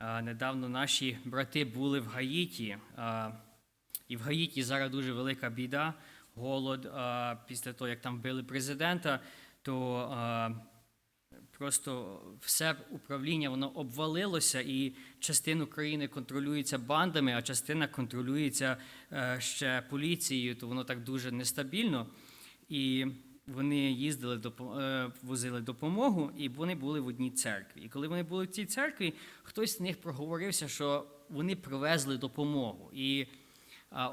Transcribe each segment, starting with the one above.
Недавно наші брати були в Гаїті, і в Гаїті зараз дуже велика біда, голод. Після того, як там вбили президента, то просто все управління воно обвалилося, і частину країни контролюється бандами, а частина контролюється е, ще поліцією, то воно так дуже нестабільно. І вони їздили, е, возили допомогу, і вони були в одній церкві. І коли вони були в цій церкві, хтось з них проговорився, що вони привезли допомогу. І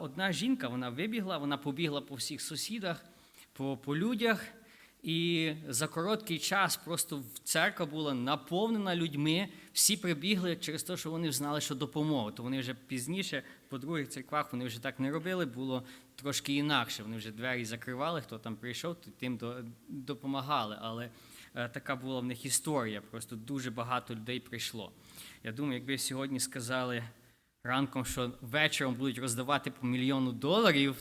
одна жінка вона вибігла, вона побігла по всіх сусідах, по, по людях. І за короткий час просто церква була наповнена людьми. Всі прибігли через те, що вони знали, що допомога. То вони вже пізніше, по других церквах, вони вже так не робили, було трошки інакше. Вони вже двері закривали, хто там прийшов, то тим до- допомагали. Але е, така була в них історія. Просто дуже багато людей прийшло. Я думаю, якби сьогодні сказали ранком, що вечором будуть роздавати по мільйону доларів,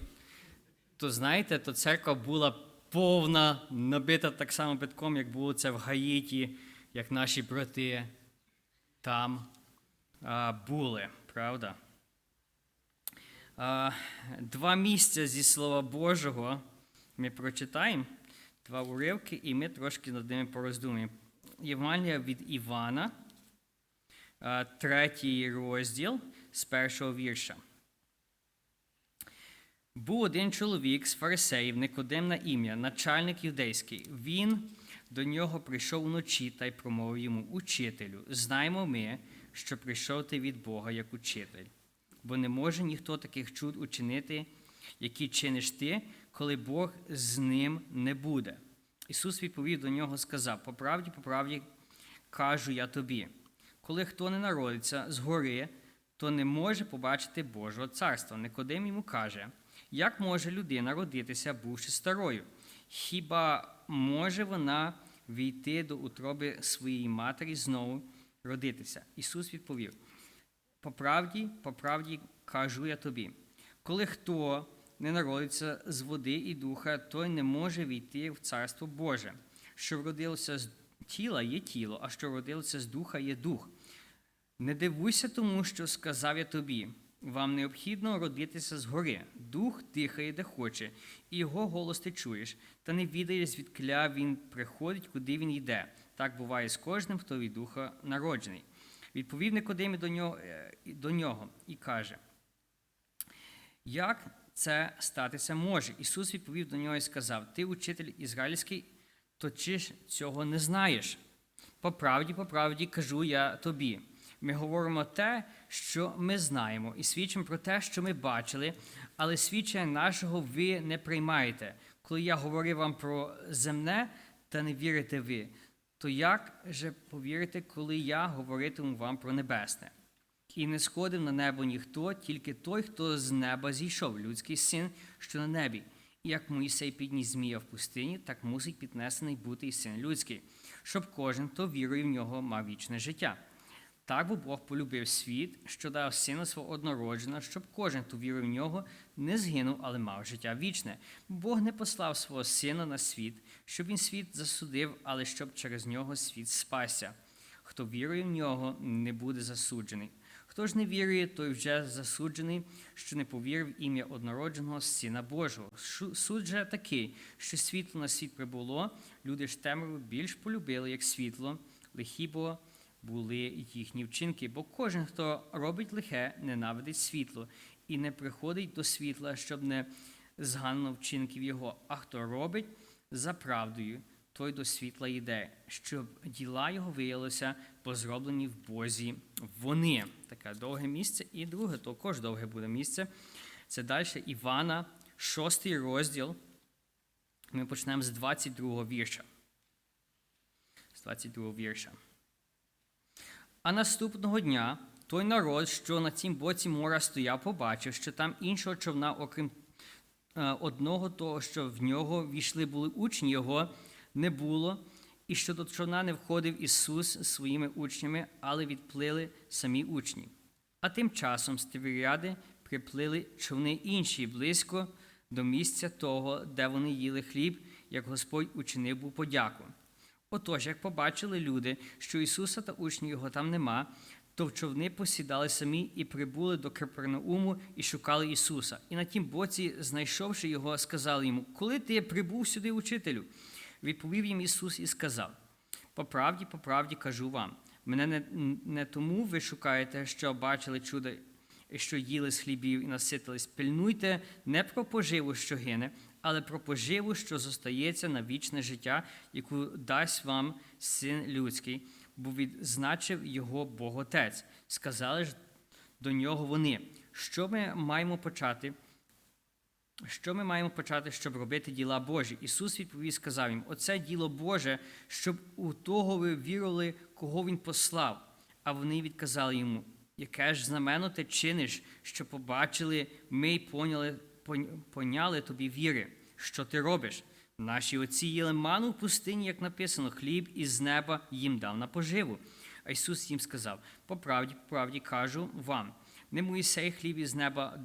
то знаєте, то церква була повна, набита так само битком, як було це в Гаїті, як наші брати там а, були, правда? А, два місця зі Слова Божого ми прочитаємо, два уривки, і ми трошки над ними пороздумуємо. Євангелія від Івана, третій розділ з першого вірша. Був один чоловік з фарисеїв, Никодим на ім'я, начальник юдейський. Він до нього прийшов вночі та й промовив йому: Учителю, знаємо ми, що прийшов ти від Бога як учитель, бо не може ніхто таких чуд учинити, які чиниш ти, коли Бог з ним не буде. Ісус відповів до нього, сказав: По правді, по правді кажу я тобі, коли хто не народиться згори, то не може побачити Божого царства. Никодим йому каже, як може людина родитися, бувши старою? Хіба може вона війти до утроби своєї матері знову родитися? Ісус відповів: по правді, по правді кажу я тобі, коли хто не народиться з води і духа, той не може війти в царство Боже. Що вродилося з тіла є тіло, а що вродилося з духа є дух. Не дивуйся тому, що сказав я тобі. Вам необхідно родитися згори. Дух дихає, де хоче, і його голос ти чуєш, та не відаєш, звідкля він приходить, куди він йде. Так буває з кожним, хто від духа народжений. Відповів Никодим до нього, е, до нього і каже: Як це статися може? Ісус відповів до нього і сказав: Ти учитель ізраїльський, то чи ж цього не знаєш? По правді, по правді кажу я тобі. Ми говоримо те, що ми знаємо, і свідчимо про те, що ми бачили, але свідчення нашого ви не приймаєте. Коли я говорив вам про земне, та не вірите ви, то як же повірите, коли я говоритиму вам про небесне? І не сходив на небо ніхто, тільки той, хто з неба зійшов, людський син, що на небі. І як Моїсей підніс змія в пустині, так мусить піднесений бути і син людський, щоб кожен, хто вірує в нього, мав вічне життя. Так бо Бог полюбив світ, що дав сина свого однородженого, щоб кожен, хто вірує в нього, не згинув, але мав життя вічне. Бог не послав свого сина на світ, щоб він світ засудив, але щоб через нього світ спасся. Хто вірує в нього, не буде засуджений. Хто ж не вірує, той вже засуджений, що не повірив ім'я однородженого Сина Божого. Суд же такий, що світло на світ прибуло, люди ж темряву більш полюбили, як світло, лихі бо були їхні вчинки. Бо кожен, хто робить лихе, ненавидить світло і не приходить до світла, щоб не зганено вчинків його. А хто робить за правдою, той до світла йде, щоб діла його виявилися позроблені в Бозі вони. Таке довге місце. І друге, також довге буде місце. Це далі Івана, шостий розділ. Ми почнемо з 22 вірша. З 22 вірша. А наступного дня той народ, що на цім боці мора стояв, побачив, що там іншого човна, окрім е, одного того, що в нього війшли були учні його, не було, і що до човна не входив Ісус з своїми учнями, але відплили самі учні. А тим часом з Тиверіади приплили човни інші близько до місця того, де вони їли хліб, як Господь учинив був подяку. Отож, як побачили люди, що Ісуса та учнів його там нема, то в човни посідали самі і прибули до Капернауму і шукали Ісуса. І на тім боці, знайшовши його, сказали йому: Коли ти прибув сюди, учителю? Відповів їм Ісус і сказав: По правді, по правді кажу вам. Мене не, не тому ви шукаєте, що бачили чудо, що їли з хлібів і наситились. Пильнуйте не про поживу, що гине, але про поживу, що зостається на вічне життя, яку дасть вам син людський, бо відзначив його Бог Отець. Сказали ж до нього вони, що ми маємо почати? Що ми маємо почати, щоб робити діла Божі? Ісус відповів, сказав їм: Оце діло Боже, щоб у того ви вірили, кого Він послав. А вони відказали йому: Яке ж знамено ти чиниш, що побачили, ми й поняли, пон- поняли тобі віри, що ти робиш? Наші отці їли ману в пустині, як написано, хліб із неба їм дав на поживу. А Ісус їм сказав: По правді, правді кажу вам, не Моїсей хліб із неба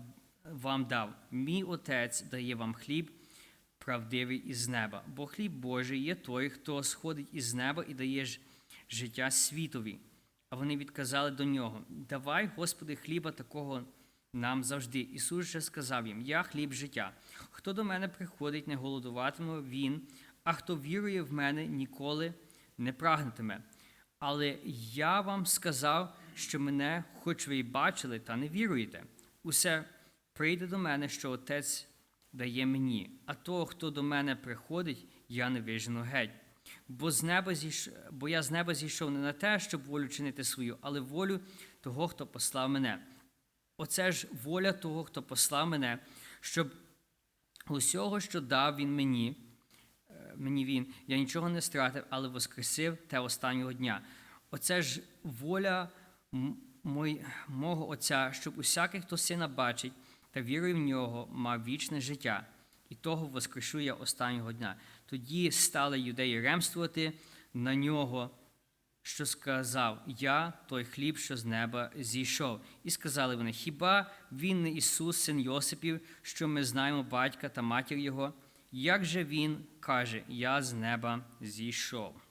вам дав. Мій Отець дає вам хліб правдивий із неба. Бо хліб Божий є той, хто сходить із неба і дає життя світові. А вони відказали до нього: Давай, Господи, хліба такого нам завжди. Ісус же сказав їм: Я хліб життя. Хто до мене приходить, не голодуватиме він, а хто вірує в мене, ніколи не прагнутиме. Але я вам сказав, що мене, хоч ви й бачили, та не віруєте. Усе прийде до мене, що Отець дає мені, а того, хто до мене приходить, я не вижену геть. Бо, з неба зійш... Бо я з неба зійшов не на те, щоб волю чинити свою, але волю того, хто послав мене. Оце ж воля того, хто послав мене, щоб усього, що дав він мені, е, мені він, я нічого не стратив, але воскресив те останнього дня. Оце ж воля мой, мого Отця, щоб усякий, хто сина бачить та вірує в нього, мав вічне життя, і того воскрешу я останнього дня. Тоді стали юдеї ремствувати на нього, що сказав: Я той хліб, що з неба зійшов. І сказали вони: Хіба він не Ісус, син Йосипів, що ми знаємо батька та матір Його? Як же він каже, Я з неба зійшов?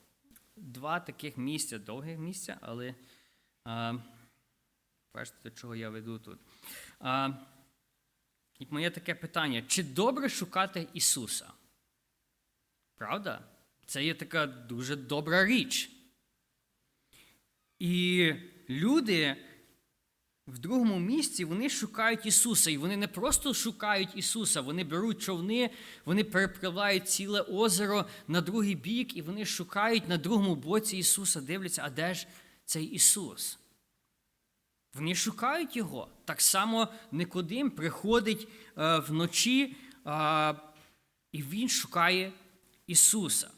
Два таких місця, довгих місця, але а, бачите, до чого я веду тут. А, і моє таке питання: чи добре шукати Ісуса? Правда? Це є така дуже добра річ. І люди в другому місці вони шукають Ісуса. І вони не просто шукають Ісуса, вони беруть човни, вони перепливають ціле озеро на другий бік, і вони шукають на другому боці Ісуса, дивляться, а де ж цей Ісус? Вони шукають Його. Так само Никодим приходить е, вночі, е, і він шукає Ісуса.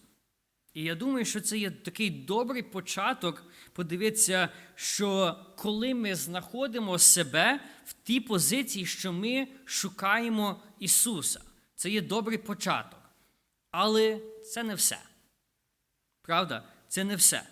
І я думаю, що це є такий добрий початок подивитися, що коли ми знаходимо себе в тій позиції, що ми шукаємо Ісуса, це є добрий початок. Але це не все. Правда? Це не все.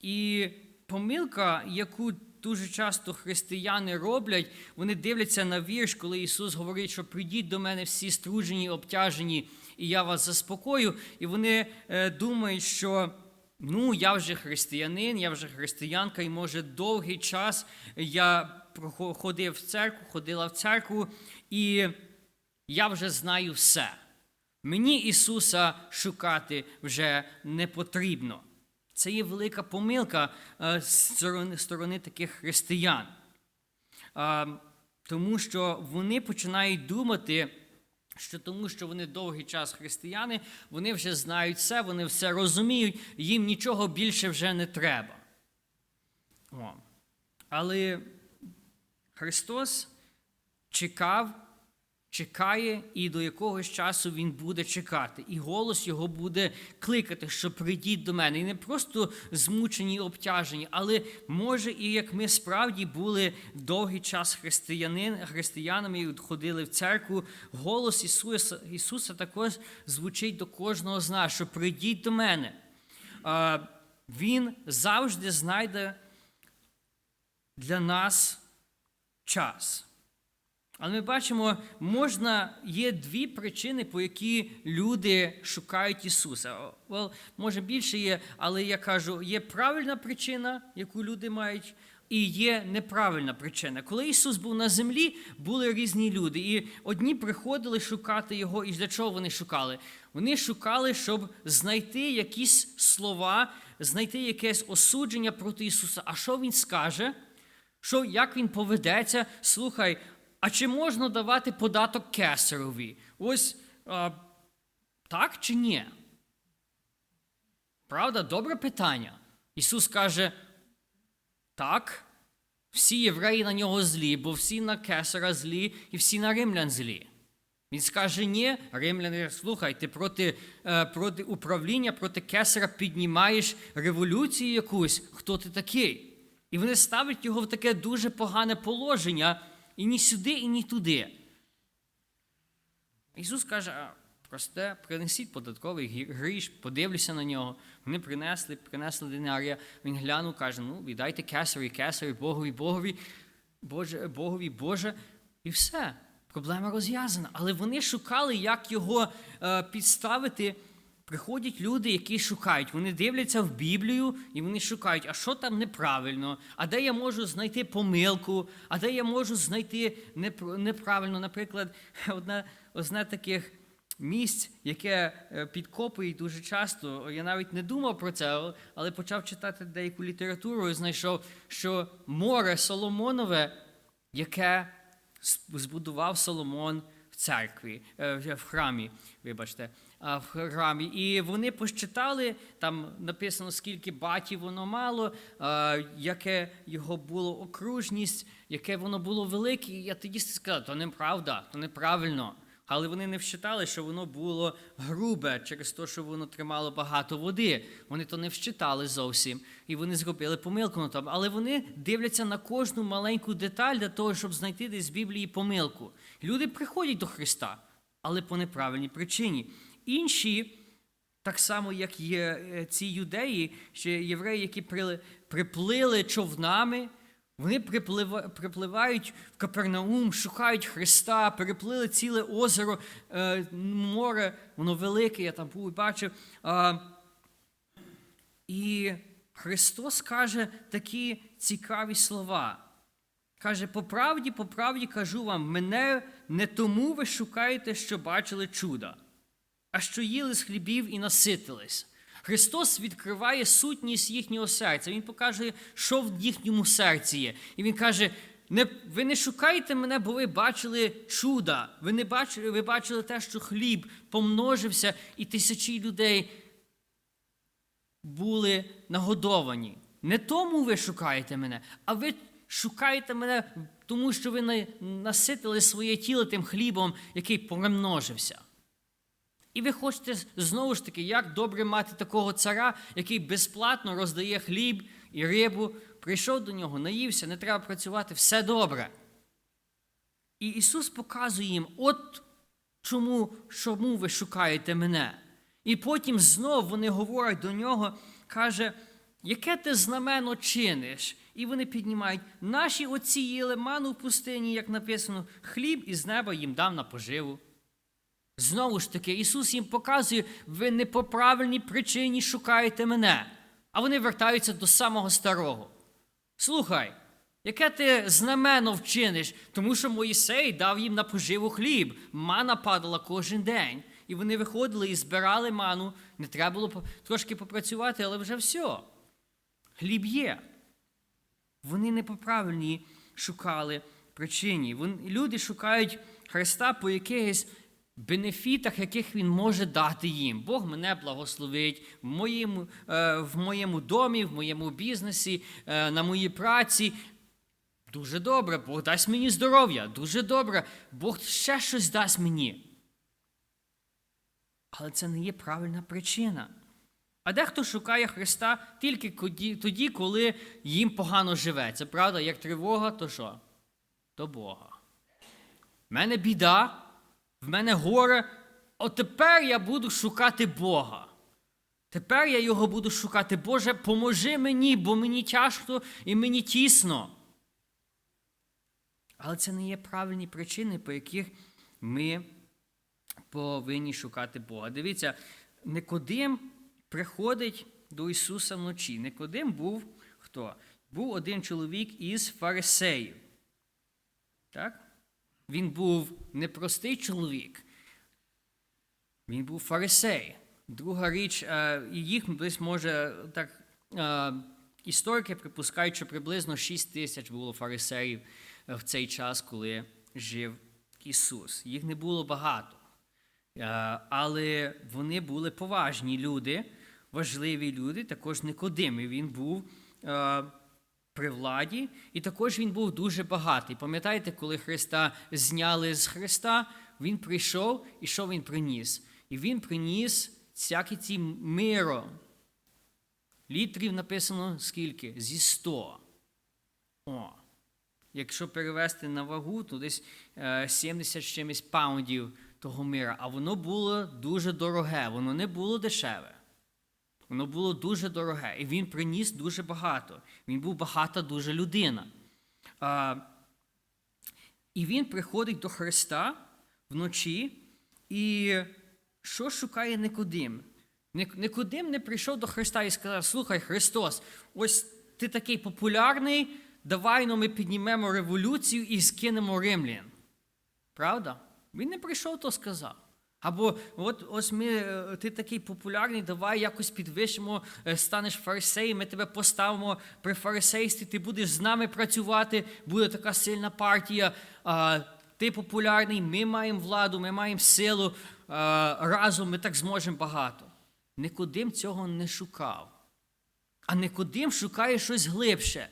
І помилка, яку дуже часто християни роблять, вони дивляться на вірш, коли Ісус говорить, що прийдіть до мене всі струджені, обтяжені, і я вас заспокою. І вони е, думають, що ну, я вже християнин, я вже християнка, і може довгий час я ходив в церкву, ходила в церкву, і я вже знаю все. Мені Ісуса шукати вже не потрібно. Це є велика помилка е, з сторони, сторони таких християн. Тому що вони починають думати, що тому, що вони довгий час християни, вони вже знають все, вони все розуміють, їм нічого більше вже не треба. О. Але Христос чекав, чекає, і до якогось часу Він буде чекати. І голос його буде кликати, що прийдіть до мене. І не просто змучені, обтяжені, але може, і як ми справді були довгий час християнин, християнами і ходили в церкву, голос Ісуса, Ісуса також звучить до кожного з нас, що прийдіть до мене. Він завжди знайде для нас час. Але ми бачимо, можна, є дві причини, по які люди шукають Ісуса. Well, може більше є, але я кажу, є правильна причина, яку люди мають, і є неправильна причина. Коли Ісус був на землі, були різні люди. І одні приходили шукати Його. І для чого вони шукали? Вони шукали, щоб знайти якісь слова, знайти якесь осудження проти Ісуса. А що Він скаже? Що, як він поведеться? Слухай, а чи можна давати податок кесарові? Ось а, так чи ні? Правда, добре питання. Ісус каже, так, всі євреї на нього злі, бо всі на кесара злі і всі на римлян злі. Він скаже, ні, римляни, слухай, ти проти, е, проти управління, проти кесара піднімаєш революцію якусь, хто ти такий? І вони ставлять його в таке дуже погане положення, і ні сюди, і ні туди. Ісус каже, просте, принесіть податковий гріш, подивлюся на нього. Вони принесли, принесли динарія. Він глянув, каже: ну, віддайте кесарі, кесарі, Богові, Богові, Боже, Богові, Боже, і все. Проблема розв'язана. Але вони шукали, як його е, підставити. Приходять люди, які шукають. Вони дивляться в Біблію і вони шукають, а що там неправильно, а де я можу знайти помилку, а де я можу знайти неправильно. Наприклад, одне, одне таких місць, яке е, підкопують дуже часто. Я навіть не думав про це, але- почав читати деяку літературу і знайшов, що море Соломонове, яке збудував Соломон в церкві, е, в храмі, вибачте, в храмі. І вони посчитали, там написано, скільки батів воно мало, яке його було окружність, яке воно було велике. І я тоді сказав, то неправда, то неправильно. Але вони не вщитали, що воно було грубе через те, що воно тримало багато води. Вони то не вщитали зовсім. І вони зробили помилку на тому. Але вони дивляться на кожну маленьку деталь для того, щоб знайти десь в Біблії помилку. Люди приходять до Христа, але по неправильній причині. Інші, так само, як є е, ці юдеї, ще євреї, які приплили човнами. Вони припливають в Капернаум, шукають Христа, переплили ціле озеро, е, море, воно велике, я там був і бачив. І Христос каже такі цікаві слова. Каже, по правді, по правді кажу вам, мене не тому ви шукаєте, що бачили чуда, а що їли з хлібів і наситились. Христос відкриває сутність їхнього серця. Він покаже, що в їхньому серці є. І Він каже: не, ви не шукаєте мене, бо ви бачили чуда. Ви не бачили, ви бачили те, що хліб помножився, і тисячі людей були нагодовані. Не тому ви шукаєте мене, а ви шукаєте мене, тому що ви на- наситили своє тіло тим хлібом, який помножився. І ви хочете знову ж таки, як добре мати такого цара, який безплатно роздає хліб і рибу, прийшов до нього, наївся, не треба працювати, все добре. І Ісус показує їм, от чому, чому ви шукаєте мене. І потім знов вони говорять до нього, каже, яке ти знамено чиниш? І вони піднімають, наші отці їли ману в пустині, як написано, хліб із неба їм дав на поживу. Знову ж таки, Ісус їм показує, ви не по правильній причині шукаєте мене. А вони вертаються до самого старого. Слухай, яке ти знамено вчиниш, тому що Моїсей дав їм на поживу хліб, мана падала кожен день. І вони виходили і збирали ману. Не треба було трошки попрацювати, але вже все. Хліб є. Вони не по правильній шукали причині. Люди шукають Христа по якихось бенефітах, яких Він може дати їм. Бог мене благословить в моєму, е, в моєму домі, в моєму бізнесі, е, на моїй праці. Дуже добре, Бог дасть мені здоров'я, дуже добре, Бог ще щось дасть мені. Але це не є правильна причина. А дехто шукає Христа тільки тоді, коли їм погано живе. Це правда, як тривога, то що? До Бога. В мене біда, в мене горе. От тепер я буду шукати Бога. Тепер я його буду шукати. Боже, поможи мені, бо мені тяжко і мені тісно. Але це не є правильні причини, по яких ми повинні шукати Бога. Дивіться, Никодим приходить до Ісуса вночі. Никодим був хто? Був один чоловік із фарисеїв. Так? Він був непростий чоловік. Він був фарисей. Друга річ, е, і їх десь може так. е, Історики припускають, що приблизно 6 тисяч було фарисеїв е, в цей час, коли жив Ісус. Їх не було багато. Але вони були поважні люди, важливі люди, також Никодим. І Він був при владі, і також він був дуже багатий. Пам'ятаєте, коли Христа зняли з Христа, він прийшов і що він приніс? І він приніс всякі ці миро. Літрів написано скільки? Зі 100. О. Якщо перевести на вагу, то десь е, 70 з чимось паундів того мира. А воно було дуже дороге, воно не було дешеве. Воно було дуже дороге. І він приніс дуже багато. Він був багата дуже людина. А, і він приходить до Христа вночі. І що шукає Никодим? Ник- Никодим не прийшов до Христа і сказав: Слухай, Христос, ось ти такий популярний, давай ну, ми піднімемо революцію і скинемо римлян. Правда? Він не прийшов, то сказав. Або от ось ми, е, ти такий популярний, давай якось підвищимо, е, станеш фарисеєм, ми тебе поставимо при фарисействі, ти будеш з нами працювати, буде така сильна партія. а, Ти популярний, ми маємо владу, ми маємо силу, а, разом ми так зможемо багато. Никодим цього не шукав. А Никодим шукає щось глибше.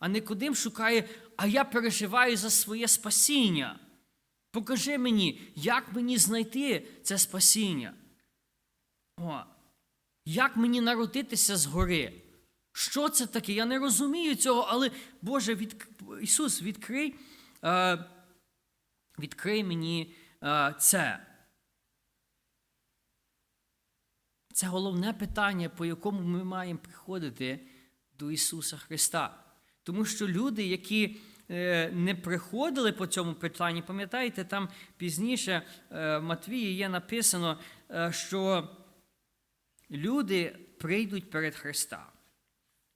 А Никодим шукає, а я переживаю за своє спасіння. Покажи мені, як мені знайти це спасіння. О, як мені народитися згори? Що це таке? Я не розумію цього, але Боже, від... Ісус, відкрий, е, відкрий мені е, це. Це головне питання, по якому ми маємо приходити до Ісуса Христа. Тому що люди, які не приходили по цьому питанні, пам'ятаєте, там пізніше е, в Матвії є написано, е, що люди прийдуть перед Христа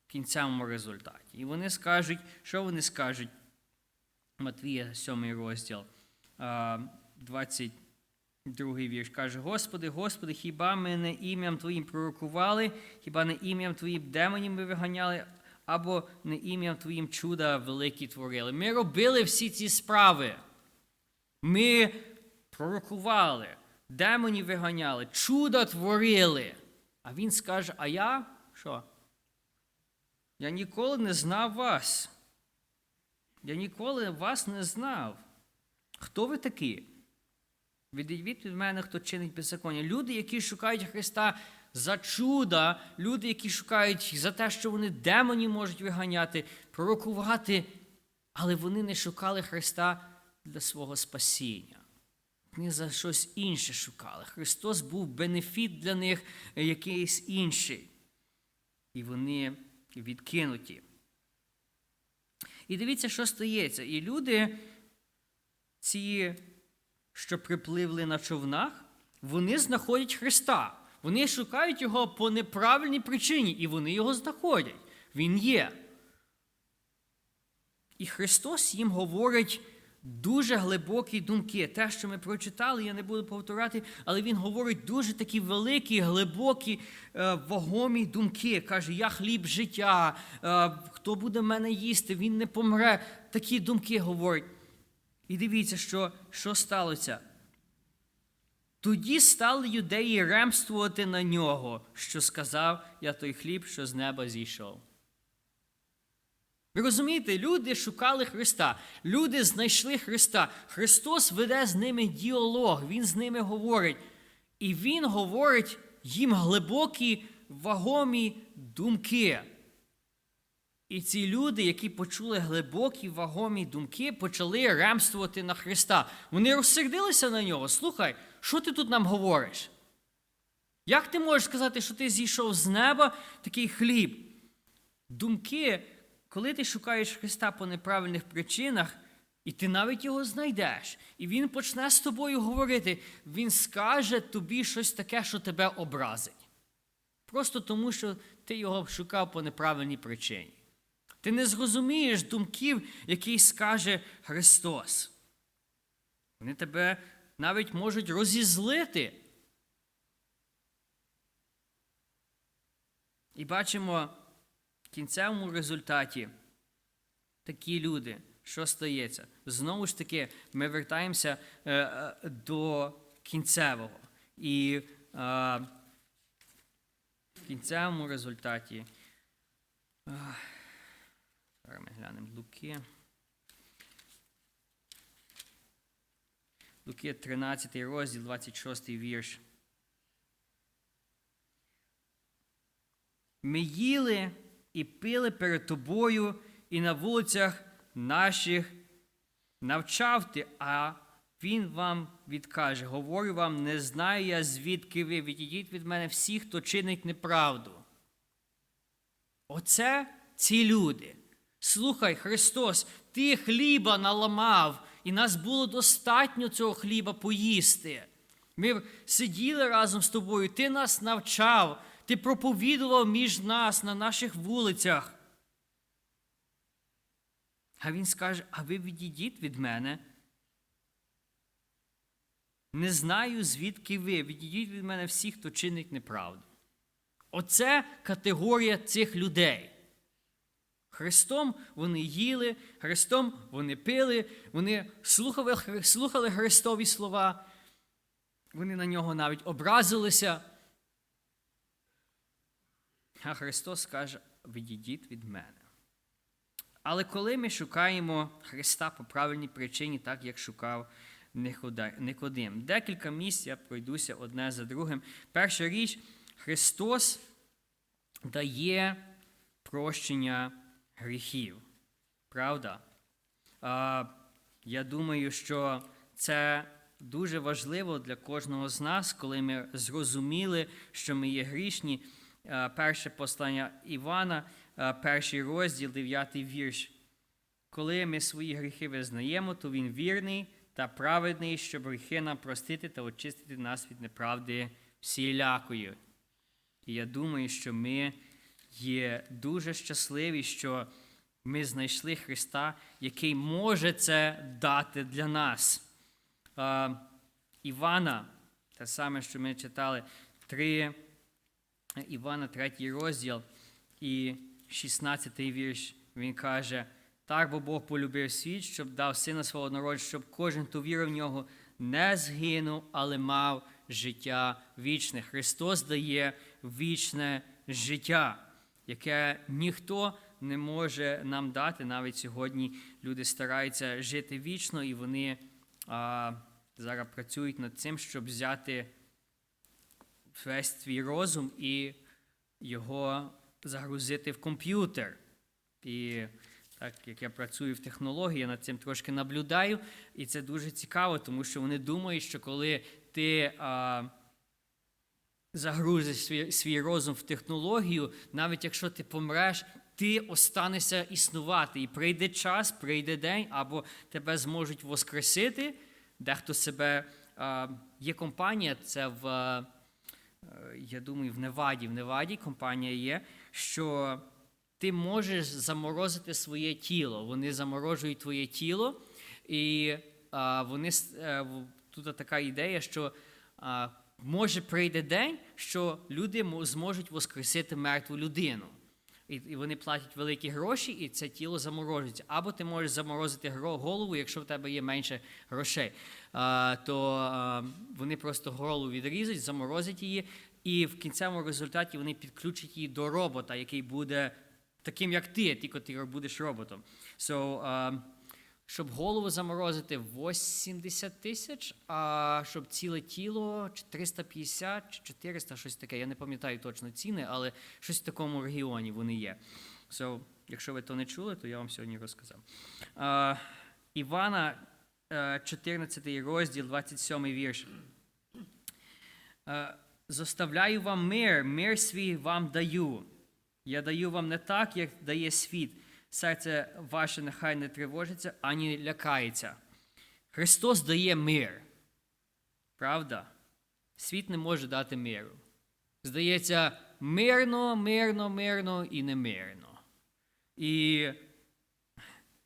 в кінцевому результаті. І вони скажуть, що вони скажуть? Матвія, 7 розділ, е, 22 вірш, каже: Господи, Господи, хіба ми не ім'ям Твоїм пророкували, хіба не ім'ям Твоїм демонів ми виганяли, або не ім'ям Твоїм чуда великі творили. Ми робили всі ці справи. Ми пророкували, демонів виганяли, чуда творили. А він скаже: А я що? Я ніколи не знав вас. Я ніколи вас не знав. Хто ви такі? Відійдіть від мене, хто чинить беззаконня. Люди, які шукають Христа за чуда, люди, які шукають за те, що вони демонів можуть виганяти, пророкувати, але вони не шукали Христа для свого спасіння. Вони за щось інше шукали. Христос був бенефіт для них е, якийсь інший. І вони відкинуті. І дивіться, що стається. І люди, ці, що припливли на човнах, вони знаходять Христа. Вони шукають його по неправильній причині, і вони його знаходять. Він є. І Христос їм говорить дуже глибокі думки. Те, що ми прочитали, я не буду повторяти, але Він говорить дуже такі великі, глибокі, е, вагомі думки. Каже, я хліб життя, е, хто буде мене їсти, він не помре. Такі думки говорить. І дивіться, що, що сталося. Тоді стали юдеї ремствувати на нього, що сказав я той хліб, що з неба зійшов. Ви розумієте, люди шукали Христа, люди знайшли Христа. Христос веде з ними діалог, Він з ними говорить. І Він говорить їм глибокі, вагомі думки. І ці люди, які почули глибокі вагомі думки, почали ремствувати на Христа. Вони розсердилися на нього. Слухай, що ти тут нам говориш? Як ти можеш сказати, що ти зійшов з неба такий хліб? Думки, коли ти шукаєш Христа по неправильних причинах, І ти навіть його знайдеш. І він почне з тобою говорити. Він скаже тобі щось таке, що тебе образить. Просто тому, що ти його шукав по неправильній причині. Ти не зрозумієш думків, які скаже Христос. Вони тебе навіть можуть розізлити. І бачимо в кінцевому результаті такі люди, що стається. Знову ж таки, ми вертаємося е, е, до кінцевого. І е, в кінцевому результаті. Зараз ми глянемо Луки. Луки 13 розділ, 26 вірш. Ми їли і пили перед тобою, і на вулицях наших навчав ти, а він вам відкаже: говорю вам, не знаю я, звідки ви відійдіть від мене всі, хто чинить неправду. Оце ці люди. Слухай, Христос, ти хліба наламав, і нас було достатньо цього хліба поїсти. Ми сиділи разом з тобою, ти нас навчав, ти проповідував між нас на наших вулицях. А він скаже: а ви відійдіть від мене. Не знаю, звідки ви. Відійдіть від мене всі, хто чинить неправду. Оце категорія цих людей. Христом вони їли, Христом вони пили, вони слухали, слухали Христові слова, вони на нього навіть образилися. А Христос каже: відійдіть від мене. Але коли ми шукаємо Христа по правильній причині, так як шукав Никодим, декілька місць я пройдуся одне за другим. Перша річ, Христос дає прощення гріхів. Правда? А, Я думаю, що це дуже важливо для кожного з нас, коли ми зрозуміли, що ми є грішні. Перше послання Івана, перший розділ, дев'ятий вірш. Коли ми свої гріхи визнаємо, то він вірний та праведний, щоб гріхи нам простити та очистити нас від неправди всілякої. І я думаю, що ми є дуже щасливі, що ми знайшли Христа, який може це дати для нас. Івана, те саме, що ми читали, 3, Івана, 3 розділ і 16 вірш, він каже, так бо Бог полюбив світ, щоб дав сина свого народу, щоб кожен, хто вірив в нього, не згинув, але мав життя вічне. Христос дає вічне життя, яке ніхто не може нам дати. Навіть сьогодні люди стараються жити вічно, і вони а, зараз працюють над цим, щоб взяти весь твій розум і його загрузити в комп'ютер. І так як я працюю в технології, я над цим трошки наблюдаю, і це дуже цікаво, тому що вони думають, що коли ти а, загрузиш свій, свій розум в технологію, навіть якщо ти помреш, ти останешся існувати. І прийде час, прийде день, або тебе зможуть воскресити. Дехто себе а, є компанія, це в а, я думаю, в Неваді. В Неваді компанія є, що ти можеш заморозити своє тіло. Вони заморожують твоє тіло, і а, вони а, тут така ідея, що а, може прийде день, що люди зможуть воскресити мертву людину. І, вони платять великі гроші, і це тіло заморожується. Або ти можеш заморозити голову, якщо в тебе є менше грошей. То вони просто голову відрізать, заморозять її, і в кінцевому результаті вони підключать її до робота, який буде таким, як ти, тільки ти будеш роботом. So, щоб голову заморозити 80 тисяч, а щоб ціле тіло 350 чи 400, щось таке. Я не пам'ятаю точно ціни, але щось в такому регіоні вони є. So, якщо ви то не чули, то я вам сьогодні розказав. Uh, Івана, uh, 14 розділ, 27 вірш. Uh, Зоставляю вам мир, мир свій вам даю. Я даю вам не так, як дає світ. Серце ваше нехай не тривожиться, ані лякається. Христос дає мир. Правда? Світ не може дати миру. Здається, мирно, мирно, мирно і немирно. І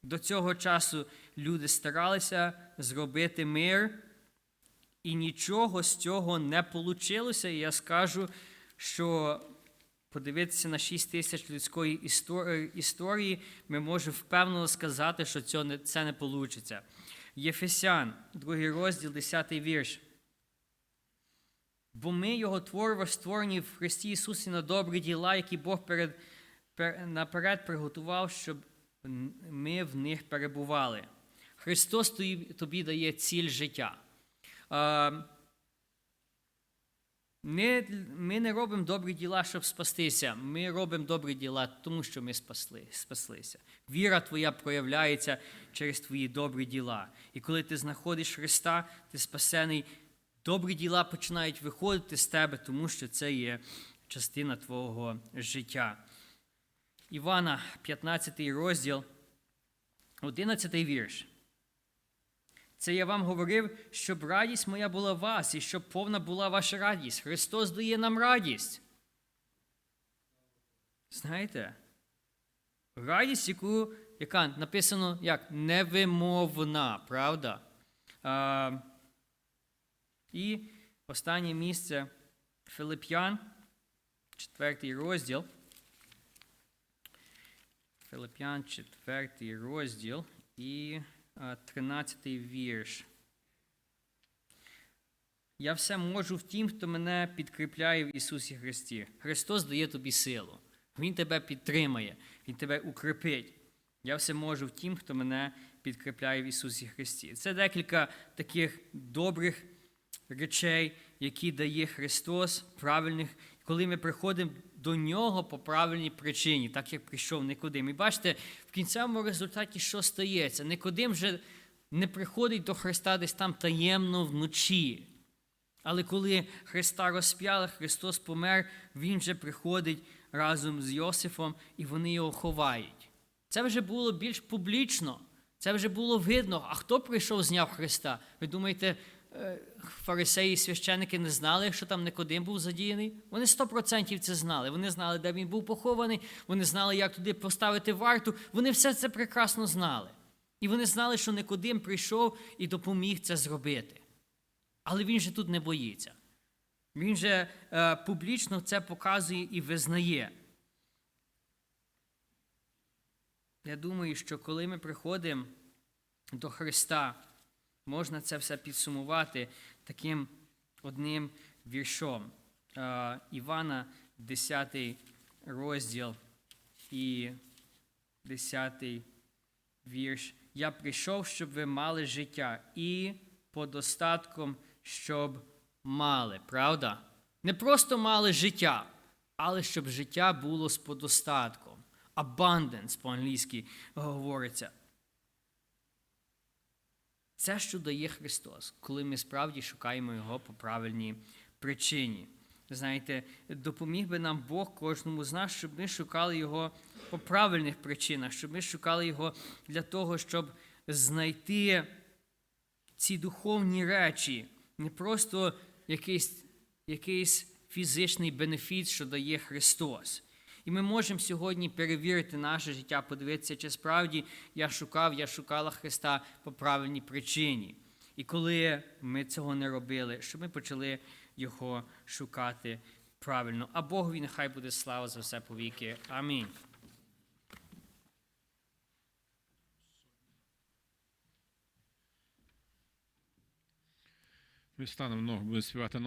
до цього часу люди старалися зробити мир, і нічого з цього не вийшло. І я скажу, що подивитися на 6 тисяч людської історії, ми можемо впевнено сказати, що це не, вийде. Єфесян, другий розділ, 10 вірш. Бо ми, Його творимо, створені в Христі Ісусі на добрі діла, які Бог перед, пер, наперед приготував, щоб ми в них перебували. Христос тобі, тобі дає ціль життя. Ми, ми не робимо добрі діла, щоб спастися. Ми робимо добрі діла, тому що ми спасли, спаслися. Віра твоя проявляється через твої добрі діла. І коли ти знаходиш Христа, ти спасений, добрі діла починають виходити з тебе, тому що це є частина твого життя. Івана, 15 розділ, 11 вірш. Це я вам говорив, щоб радість моя була в вас, і щоб повна була ваша радість. Христос дає нам радість. Знаєте? Радість, яку, яка написано як невимовна, правда? А, і останнє місце Филип'ян, четвертий розділ. Филип'ян, четвертий розділ і 13 вірш. Я все можу в тім, хто мене підкріпляє в Ісусі Христі. Христос дає тобі силу. Він тебе підтримає, Він тебе укріпить. Я все можу в тім, хто мене підкріпляє в Ісусі Христі. Це декілька таких добрих речей, які дає Христос, правильних, коли ми приходимо до нього по правильній причині, так як прийшов Никодим. І бачите, в кінцевому результаті що стається? Никодим вже не приходить до Христа десь там таємно вночі. Але коли Христа розп'яли, Христос помер, Він вже приходить разом з Йосифом, і вони його ховають. Це вже було більш публічно, це вже було видно. А хто прийшов, зняв Христа? Ви думаєте, фарисеї і священники не знали, що там Никодим був задіяний? Вони 100% це знали. Вони знали, де він був похований, вони знали, як туди поставити варту. Вони все це прекрасно знали. І вони знали, що Никодим прийшов і допоміг це зробити. Але він же тут не боїться. Він же е, публічно це показує і визнає. Я думаю, що коли ми приходимо до Христа, можна це все підсумувати таким одним віршом. Івана, 10 розділ і 10 вірш. Я прийшов, щоб ви мали життя і подостатком, щоб мали. Правда? Не просто мали життя, але щоб життя було з подостатком. Abundance по-англійськи говориться. Це, що дає Христос, коли ми справді шукаємо Його по правильній причині. Знаєте, допоміг би нам Бог кожному з нас, щоб ми шукали Його по правильних причинах, щоб ми шукали Його для того, щоб знайти ці духовні речі, не просто якийсь, якийсь фізичний бенефіт, що дає Христос. І ми можемо сьогодні перевірити наше життя, подивитися, чи справді я шукав, я шукала Христа по правильній причині. І коли ми цього не робили, щоб ми почали Його шукати правильно. А Богові нехай буде слава за все повіки. Амінь. Ми станемо, ну, будемо співати